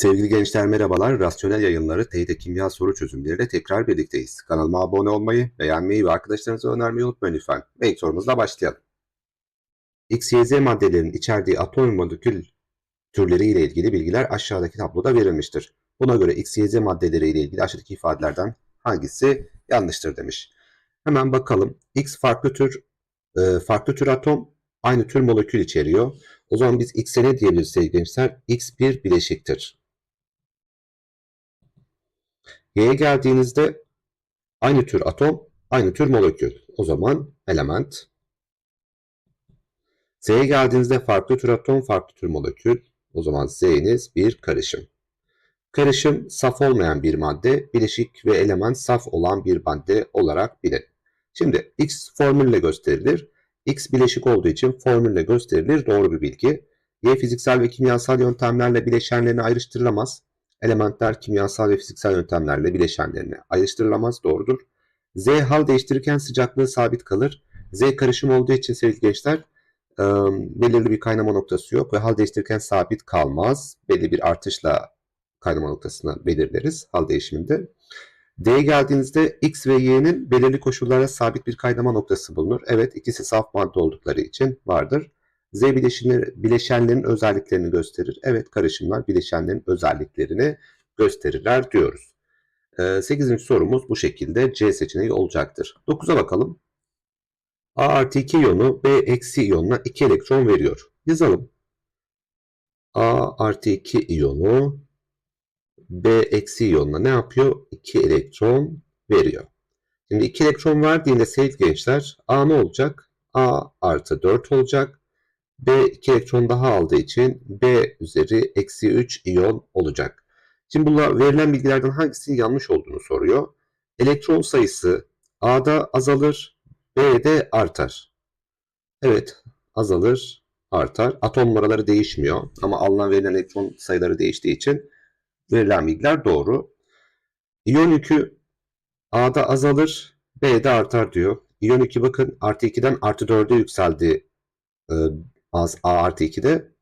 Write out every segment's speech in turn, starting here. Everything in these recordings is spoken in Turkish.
Sevgili gençler merhabalar. Rasyonel yayınları TYT Kimya soru çözümleriyle tekrar birlikteyiz. Kanalıma abone olmayı, beğenmeyi ve arkadaşlarınıza önermeyi unutmayın lütfen. Ve ilk sorumuzla başlayalım. X, Y, Z maddelerinin içerdiği atom molekül türleri ile ilgili bilgiler aşağıdaki tabloda verilmiştir. Buna göre X, Y, maddeleri ile ilgili aşağıdaki ifadelerden hangisi yanlıştır demiş. Hemen bakalım. X farklı tür e, farklı tür atom aynı tür molekül içeriyor. O zaman biz X'e ne diyebiliriz sevgili gençler? X bir bileşiktir. Y'ye geldiğinizde aynı tür atom, aynı tür molekül. O zaman element. Z'ye geldiğinizde farklı tür atom, farklı tür molekül. O zaman Z'niz bir karışım. Karışım saf olmayan bir madde, bileşik ve element saf olan bir madde olarak bilin. Şimdi X formülle gösterilir. X bileşik olduğu için formülle gösterilir. Doğru bir bilgi. Y fiziksel ve kimyasal yöntemlerle bileşenlerini ayrıştırılamaz. Elementler kimyasal ve fiziksel yöntemlerle bileşenlerini ayrıştırılamaz. Doğrudur. Z hal değiştirirken sıcaklığı sabit kalır. Z karışım olduğu için sevgili gençler belirli bir kaynama noktası yok ve hal değiştirirken sabit kalmaz. Belli bir artışla kaynama noktasını belirleriz hal değişiminde. D'ye geldiğinizde X ve Y'nin belirli koşullara sabit bir kaynama noktası bulunur. Evet ikisi saf madde oldukları için vardır. Z bileşenleri, bileşenlerin özelliklerini gösterir. Evet karışımlar bileşenlerin özelliklerini gösterirler diyoruz. Ee, 8. sorumuz bu şekilde C seçeneği olacaktır. 9'a bakalım. A artı 2 iyonu B eksi iyonuna 2 elektron veriyor. Yazalım. A artı 2 iyonu B eksi iyonuna ne yapıyor? 2 elektron veriyor. Şimdi 2 elektron verdiğinde sevgili gençler A ne olacak? A artı 4 olacak. B 2 elektron daha aldığı için B üzeri eksi 3 iyon olacak. Şimdi bunlar verilen bilgilerden hangisinin yanlış olduğunu soruyor. Elektron sayısı A'da azalır, B'de artar. Evet azalır, artar. Atom numaraları değişmiyor ama alınan verilen elektron sayıları değiştiği için verilen bilgiler doğru. İyon yükü A'da azalır, B'de artar diyor. İyon yükü bakın artı 2'den artı 4'e yükseldi e, az A artı 2'de.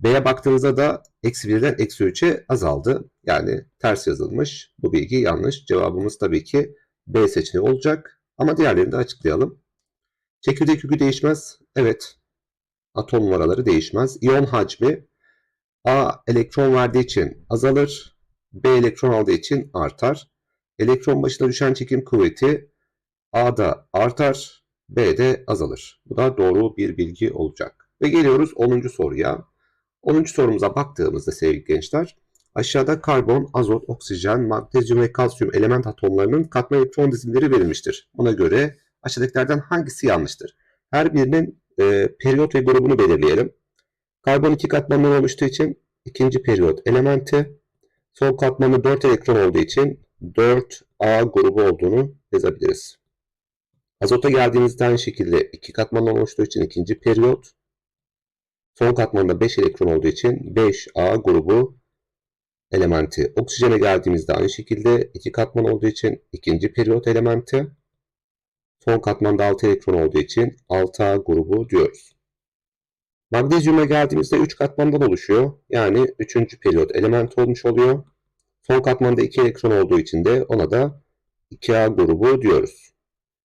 B'ye baktığınızda da eksi 1'den eksi 3'e azaldı. Yani ters yazılmış. Bu bilgi yanlış. Cevabımız tabii ki B seçeneği olacak. Ama diğerlerini de açıklayalım. Çekirdek yükü değişmez. Evet. Atom numaraları değişmez. İyon hacmi A elektron verdiği için azalır. B elektron aldığı için artar. Elektron başına düşen çekim kuvveti A'da artar, B'de azalır. Bu da doğru bir bilgi olacak. Ve geliyoruz 10. soruya. 10. sorumuza baktığımızda sevgili gençler, aşağıda karbon, azot, oksijen, magnezyum ve kalsiyum element atomlarının katma elektron dizimleri verilmiştir. Ona göre aşağıdakilerden hangisi yanlıştır? Her birinin e, periyot ve grubunu belirleyelim. Karbon iki katmandan oluştuğu için ikinci periyot elementi, son katmanı 4 elektron olduğu için 4A grubu olduğunu yazabiliriz. Azota geldiğimizde aynı şekilde iki katmandan oluştuğu için ikinci periyot, son katmanda 5 elektron olduğu için 5A grubu elementi. Oksijene geldiğimizde aynı şekilde iki katman olduğu için ikinci periyot elementi, son katmanda 6 elektron olduğu için 6A grubu diyoruz. Magnezyuma geldiğimizde 3 katmandan oluşuyor. Yani 3. periyot element olmuş oluyor. Son katmanda 2 elektron olduğu için de ona da 2A grubu diyoruz.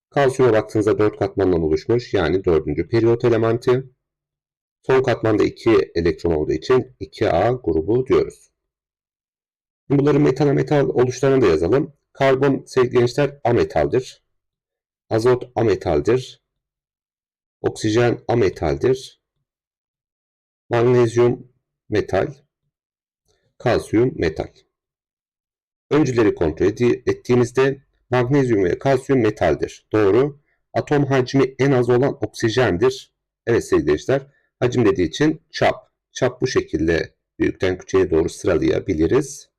Kalsiyuma baktığınızda 4 katmandan oluşmuş. Yani 4. periyot elementi. Son katmanda 2 elektron olduğu için 2A grubu diyoruz. Bunların metal metal oluşlarını da yazalım. Karbon sevgili gençler ametaldir. Azot ametaldir. Oksijen ametaldir. Magnezyum metal. Kalsiyum metal. Öncüleri kontrol ettiğimizde magnezyum ve kalsiyum metaldir. Doğru. Atom hacmi en az olan oksijendir. Evet sevgili gençler. Hacim dediği için çap. Çap bu şekilde büyükten küçüğe doğru sıralayabiliriz.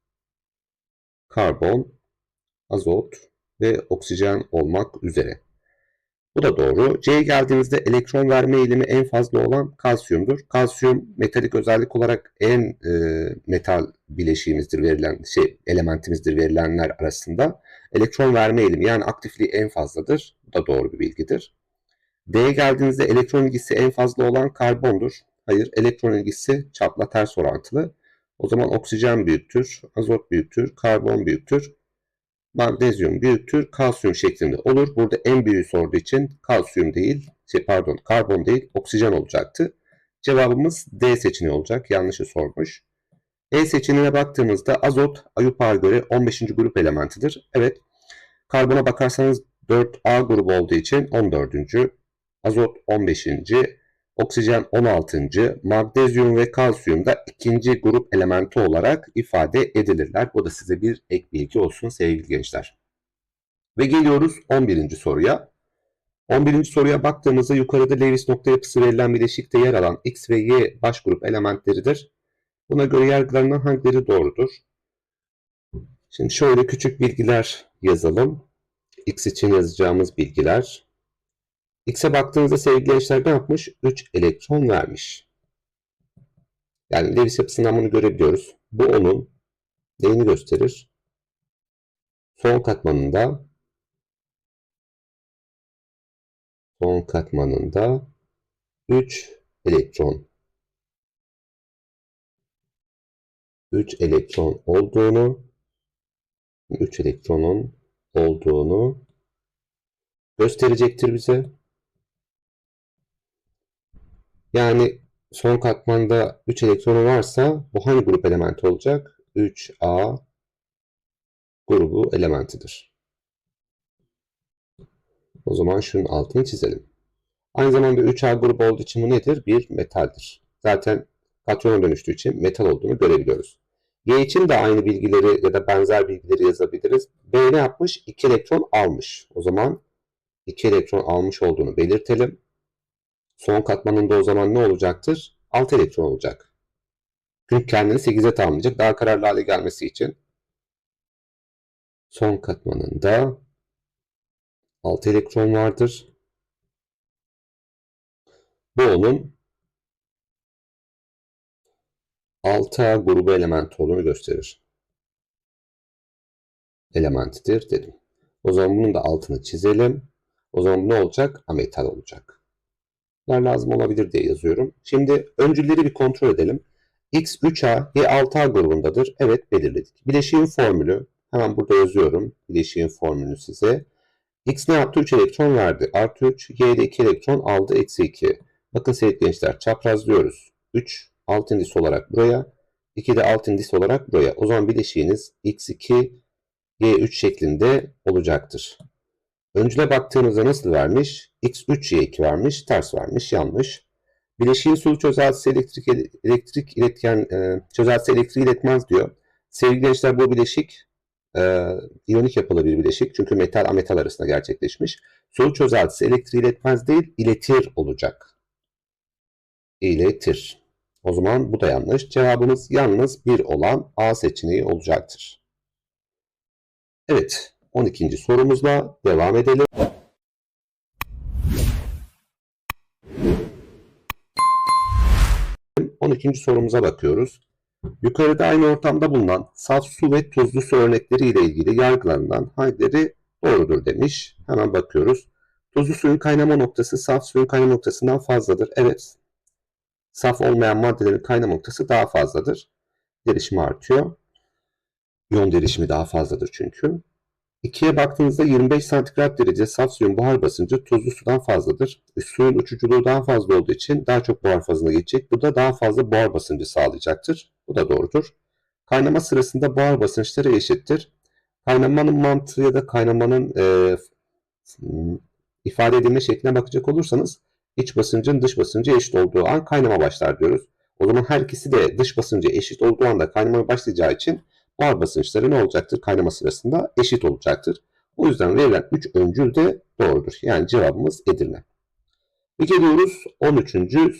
Karbon, azot ve oksijen olmak üzere. Bu da doğru. C'ye geldiğimizde elektron verme eğilimi en fazla olan kalsiyumdur. Kalsiyum metalik özellik olarak en e, metal bileşiğimizdir verilen şey elementimizdir verilenler arasında. Elektron verme eğilimi yani aktifliği en fazladır. Bu da doğru bir bilgidir. D'ye geldiğinizde elektron ilgisi en fazla olan karbondur. Hayır, elektron ilgisi çapla ters orantılı. O zaman oksijen büyüktür, azot büyüktür, karbon büyüktür, magnezyum büyüktür, kalsiyum şeklinde olur. Burada en büyüğü sorduğu için kalsiyum değil, şey pardon karbon değil oksijen olacaktı. Cevabımız D seçeneği olacak. Yanlışı sormuş. E seçeneğine baktığımızda azot Ayup'a göre 15. grup elementidir. Evet. Karbona bakarsanız 4A grubu olduğu için 14. Azot 15. Oksijen 16. Magnezyum ve kalsiyum da ikinci grup elementi olarak ifade edilirler. Bu da size bir ek bilgi olsun sevgili gençler. Ve geliyoruz 11. soruya. 11. soruya baktığımızda yukarıda Lewis nokta yapısı verilen bileşikte yer alan X ve Y baş grup elementleridir. Buna göre yargılarından hangileri doğrudur? Şimdi şöyle küçük bilgiler yazalım. X için yazacağımız bilgiler. X'e baktığınızda sevgili gençler ne yapmış? 3 elektron vermiş. Yani Lewis yapısından bunu görebiliyoruz. Bu onun neyini gösterir? Son katmanında son katmanında 3 elektron 3 elektron olduğunu 3 elektronun olduğunu gösterecektir bize. Yani son katmanda 3 elektronu varsa bu hangi grup elementi olacak? 3A grubu elementidir. O zaman şunun altını çizelim. Aynı zamanda 3A grubu olduğu için bu nedir? Bir metaldir. Zaten katyona dönüştüğü için metal olduğunu görebiliyoruz. Y için de aynı bilgileri ya da benzer bilgileri yazabiliriz. B ne yapmış? 2 elektron almış. O zaman 2 elektron almış olduğunu belirtelim. Son katmanında o zaman ne olacaktır? 6 elektron olacak. Çünkü kendini 8'e tamamlayacak. Daha kararlı hale gelmesi için. Son katmanında 6 elektron vardır. Bu onun 6A grubu elementi olduğunu gösterir. Elementidir dedim. O zaman bunun da altını çizelim. O zaman ne olacak? Ametal olacak. Lazım olabilir diye yazıyorum. Şimdi öncülleri bir kontrol edelim. X 3A, Y 6A grubundadır. Evet belirledik. Bileşiğin formülü. Hemen burada yazıyorum. Bileşiğin formülünü size. X ne yaptı? 3 elektron verdi. Artı 3. Y de 2 elektron aldı. Eksi 2. Bakın sevgili gençler çaprazlıyoruz. 3 alt indis olarak buraya. 2 de alt indis olarak buraya. O zaman bileşiğiniz x2 y3 şeklinde olacaktır. Öncüle baktığımızda nasıl vermiş? x3 y2 vermiş. Ters vermiş. Yanlış. Bileşiğin sulu çözeltisi elektrik elektrik iletken e, çözeltisi elektriği iletmez diyor. Sevgili gençler bu bileşik e, iyonik yapılı bir bileşik. Çünkü metal ametal arasında gerçekleşmiş. Sulu çözeltisi elektriği iletmez değil, iletir olacak. İletir. O zaman bu da yanlış. Cevabımız yalnız 1 olan A seçeneği olacaktır. Evet, 12. sorumuzla devam edelim. İkinci sorumuza bakıyoruz. Yukarıda aynı ortamda bulunan saf su ve tuzlu su örnekleri ile ilgili yargılarından hangileri doğrudur demiş. Hemen bakıyoruz. Tuzlu suyun kaynama noktası saf suyun kaynama noktasından fazladır. Evet, saf olmayan maddelerin kaynama noktası daha fazladır. Derişimi artıyor. İyon derişimi daha fazladır çünkü. 2'ye baktığınızda 25 santigrat derece saf buhar basıncı tuzlu sudan fazladır. E, suyun uçuculuğu daha fazla olduğu için daha çok buhar fazına geçecek. Bu da daha fazla buhar basıncı sağlayacaktır. Bu da doğrudur. Kaynama sırasında buhar basınçları eşittir. Kaynamanın mantığı ya da kaynamanın e, ifade edilme şekline bakacak olursanız iç basıncın dış basıncı eşit olduğu an kaynama başlar diyoruz. O zaman her ikisi de dış basıncı eşit olduğu anda kaynama başlayacağı için buhar basınçları ne olacaktır? Kaynama sırasında eşit olacaktır. O yüzden verilen 3 öncül de doğrudur. Yani cevabımız Edirne. Ve geliyoruz 13.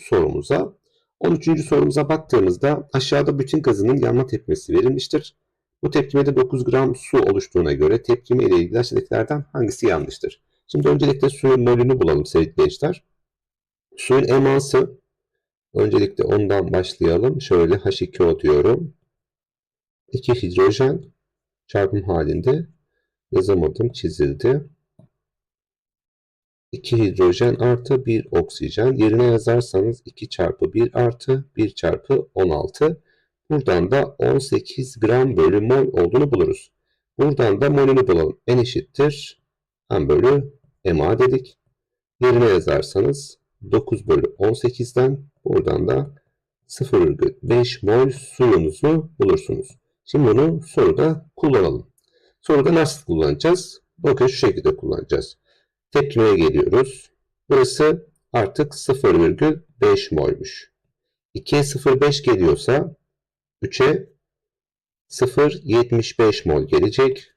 sorumuza. 13. sorumuza baktığımızda aşağıda bütün gazının yanma tepkimesi verilmiştir. Bu tepkimede 9 gram su oluştuğuna göre tepkime ile ilgili aşağıdakilerden hangisi yanlıştır? Şimdi öncelikle suyun molünü bulalım sevgili gençler. Suyun eması öncelikle ondan başlayalım. Şöyle H2O diyorum. 2 hidrojen çarpım halinde yazamadım çizildi. 2 hidrojen artı 1 oksijen yerine yazarsanız 2 çarpı 1 artı 1 çarpı 16. Buradan da 18 gram bölü mol olduğunu buluruz. Buradan da molünü bulalım. N eşittir M bölü MA dedik. Yerine yazarsanız 9 bölü 18'den buradan da 0,5 mol suyunuzu bulursunuz. Şimdi bunu soruda kullanalım. Soruda nasıl kullanacağız? Bakın şu şekilde kullanacağız. Tepkimeye geliyoruz. Burası artık 0,5 molmuş. 2'ye 0,5 geliyorsa 3'e 0,75 mol gelecek.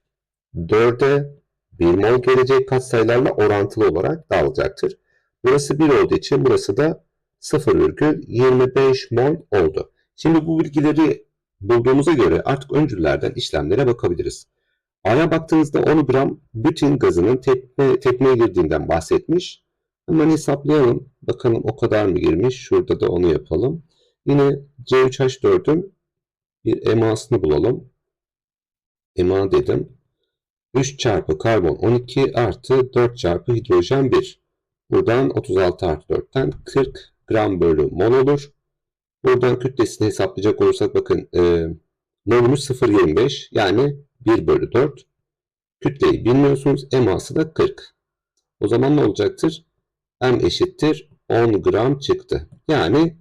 4'e 1 mol gelecek katsayılarla orantılı olarak dağılacaktır. Burası 1 olduğu için burası da 0,25 mol oldu. Şimdi bu bilgileri bulduğumuza göre artık öncüllerden işlemlere bakabiliriz. A'ya baktığınızda 10 gram bütün gazının tepme, tepmeye girdiğinden bahsetmiş. Hemen hesaplayalım. Bakalım o kadar mı girmiş? Şurada da onu yapalım. Yine C3H4'ün bir emasını bulalım. Ema dedim. 3 çarpı karbon 12 artı 4 çarpı hidrojen 1. Buradan 36 artı 4'ten 40 gram bölü mol olur. Buradan kütlesini hesaplayacak olursak bakın e, molümüz 0.25 yani 1 bölü 4. Kütleyi bilmiyorsunuz. Eması da 40. O zaman ne olacaktır? M eşittir 10 gram çıktı. Yani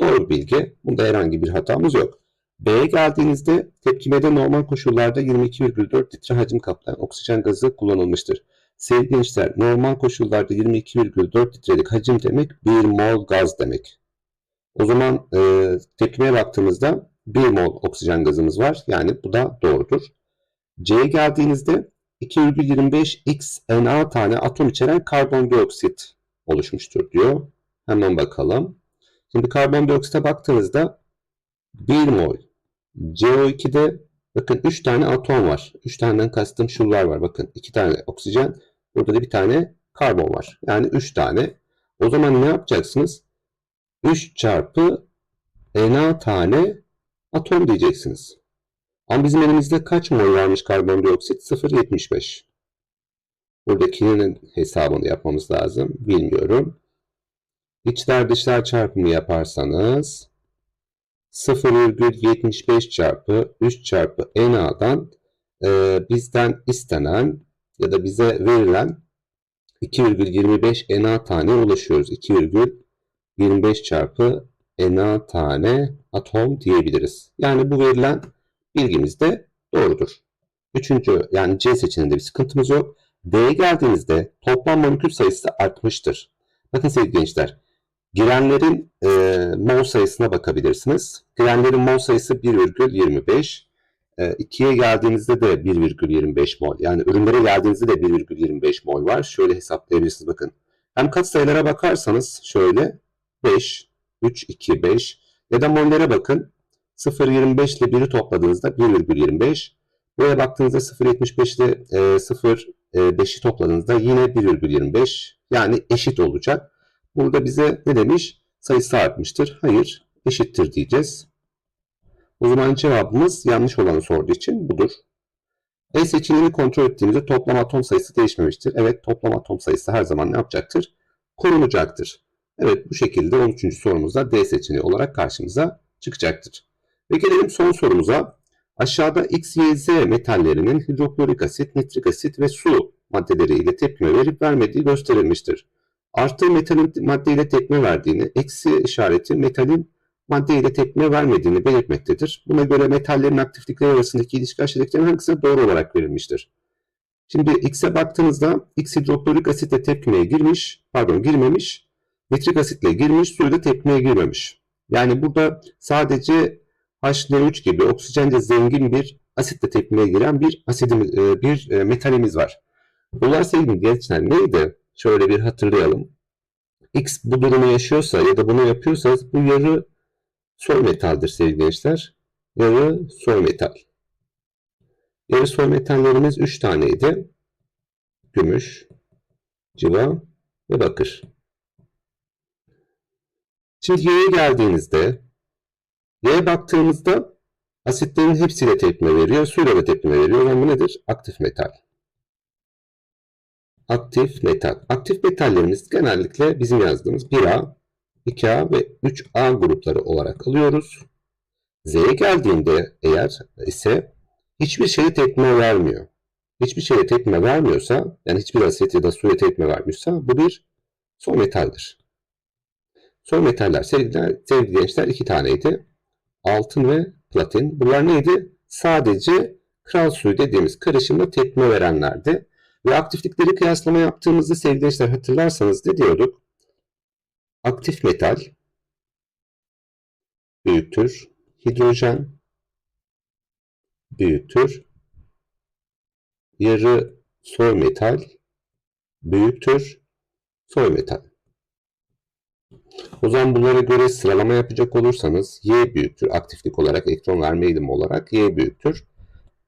doğru bilgi. Bunda herhangi bir hatamız yok. B'ye geldiğinizde tepkimede normal koşullarda 22,4 litre hacim kaplayan oksijen gazı kullanılmıştır. Sevgili gençler normal koşullarda 22,4 litrelik hacim demek 1 mol gaz demek. O zaman e, tepkimeye baktığımızda 1 mol oksijen gazımız var. Yani bu da doğrudur. C'ye geldiğinizde 2,25 x Na tane atom içeren karbondioksit oluşmuştur diyor. Hemen bakalım. Şimdi karbondioksite baktığınızda 1 mol CO2'de bakın 3 tane atom var. 3 taneden kastım şunlar var. Bakın 2 tane oksijen. Burada da bir tane karbon var. Yani 3 tane. O zaman ne yapacaksınız? 3 çarpı Na tane atom diyeceksiniz. Ama bizim elimizde kaç mol varmış karbondioksit? 0,75. Buradakinin hesabını yapmamız lazım. Bilmiyorum. İçler dışlar çarpımı yaparsanız 0,75 çarpı 3 çarpı NA'dan e, bizden istenen ya da bize verilen 2,25 Na tane ulaşıyoruz. 2,25 çarpı Na tane atom diyebiliriz. Yani bu verilen bilgimiz de doğrudur. Üçüncü yani C seçeneğinde bir sıkıntımız yok. D'ye geldiğinizde toplam molekül sayısı artmıştır. Bakın sevgili gençler Girenlerin e, mol sayısına bakabilirsiniz. Girenlerin mol sayısı 1,25. E, 2'ye geldiğinizde de 1,25 mol. Yani ürünlere geldiğinizde de 1,25 mol var. Şöyle hesaplayabilirsiniz bakın. Hem katsayılara bakarsanız şöyle 5, 3, 2, 5 ya da mollere bakın. 0,25 ile 1'i topladığınızda 1,25. Buraya baktığınızda 0,75 ile 0,5'i topladığınızda yine 1,25 yani eşit olacak. Burada bize ne demiş? Sayısı artmıştır. Hayır, eşittir diyeceğiz. O zaman cevabımız yanlış olanı sorduğu için budur. E seçeneğini kontrol ettiğimizde toplam atom sayısı değişmemiştir. Evet, toplam atom sayısı her zaman ne yapacaktır? Korunacaktır. Evet, bu şekilde 13. sorumuzda D seçeneği olarak karşımıza çıkacaktır. Ve gelelim son sorumuza. Aşağıda X, Y, Z metallerinin hidroklorik asit, nitrik asit ve su maddeleriyle tepkime verip vermediği gösterilmiştir. Artı metalin madde ile tepme verdiğini, eksi işareti metalin madde ile tepme vermediğini belirtmektedir. Buna göre metallerin aktiflikleri arasındaki ilişki aşağıdakilerin hangisine doğru olarak verilmiştir? Şimdi X'e baktığınızda X hidroklorik asitle tepkimeye girmiş, pardon girmemiş, nitrik asitle girmiş, suyu da tepkimeye girmemiş. Yani burada sadece HNO3 gibi oksijence zengin bir asitle tepkimeye giren bir asidimiz, bir e, metalimiz var. Bunlar sevgili gençler neydi? Şöyle bir hatırlayalım. X bu durumu yaşıyorsa ya da bunu yapıyorsanız bu yarı soy metaldir sevgili gençler. Yarı soy metal. Yarı soy metallerimiz 3 taneydi. Gümüş, civa ve bakır. Şimdi Y'ye geldiğinizde Y'ye baktığımızda asitlerin hepsiyle tepkime veriyor, suyla da tepkime veriyor. Yani bu nedir? Aktif metal aktif metal. Aktif metallerimiz genellikle bizim yazdığımız 1A, 2A ve 3A grupları olarak alıyoruz. Z'ye geldiğinde eğer ise hiçbir şeye tepkime vermiyor. Hiçbir şeye tepkime vermiyorsa, yani hiçbir asit ya da suya tepkime vermiyorsa bu bir son metaldir. Son metaller sevgili, sevgili gençler iki taneydi. Altın ve platin. Bunlar neydi? Sadece kral suyu dediğimiz karışımda tepkime verenlerdi. Ve aktiflikleri kıyaslama yaptığımızda sevgili gençler hatırlarsanız ne diyorduk? Aktif metal büyüktür hidrojen büyüktür yarı soy metal büyüktür soy metal. O zaman bunlara göre sıralama yapacak olursanız Y büyüktür aktiflik olarak elektron verme eğilimi olarak Y büyüktür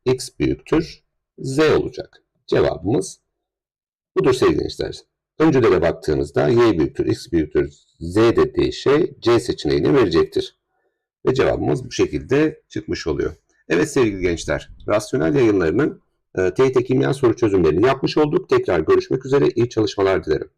X büyüktür Z olacak. Cevabımız budur sevgili gençler. Öncülere baktığımızda Y büyüktür X büyüktür Z dediği şey C seçeneğini verecektir. Ve cevabımız bu şekilde çıkmış oluyor. Evet sevgili gençler, rasyonel yayınlarının e, TYT kimya soru çözümlerini yapmış olduk. Tekrar görüşmek üzere, iyi çalışmalar dilerim.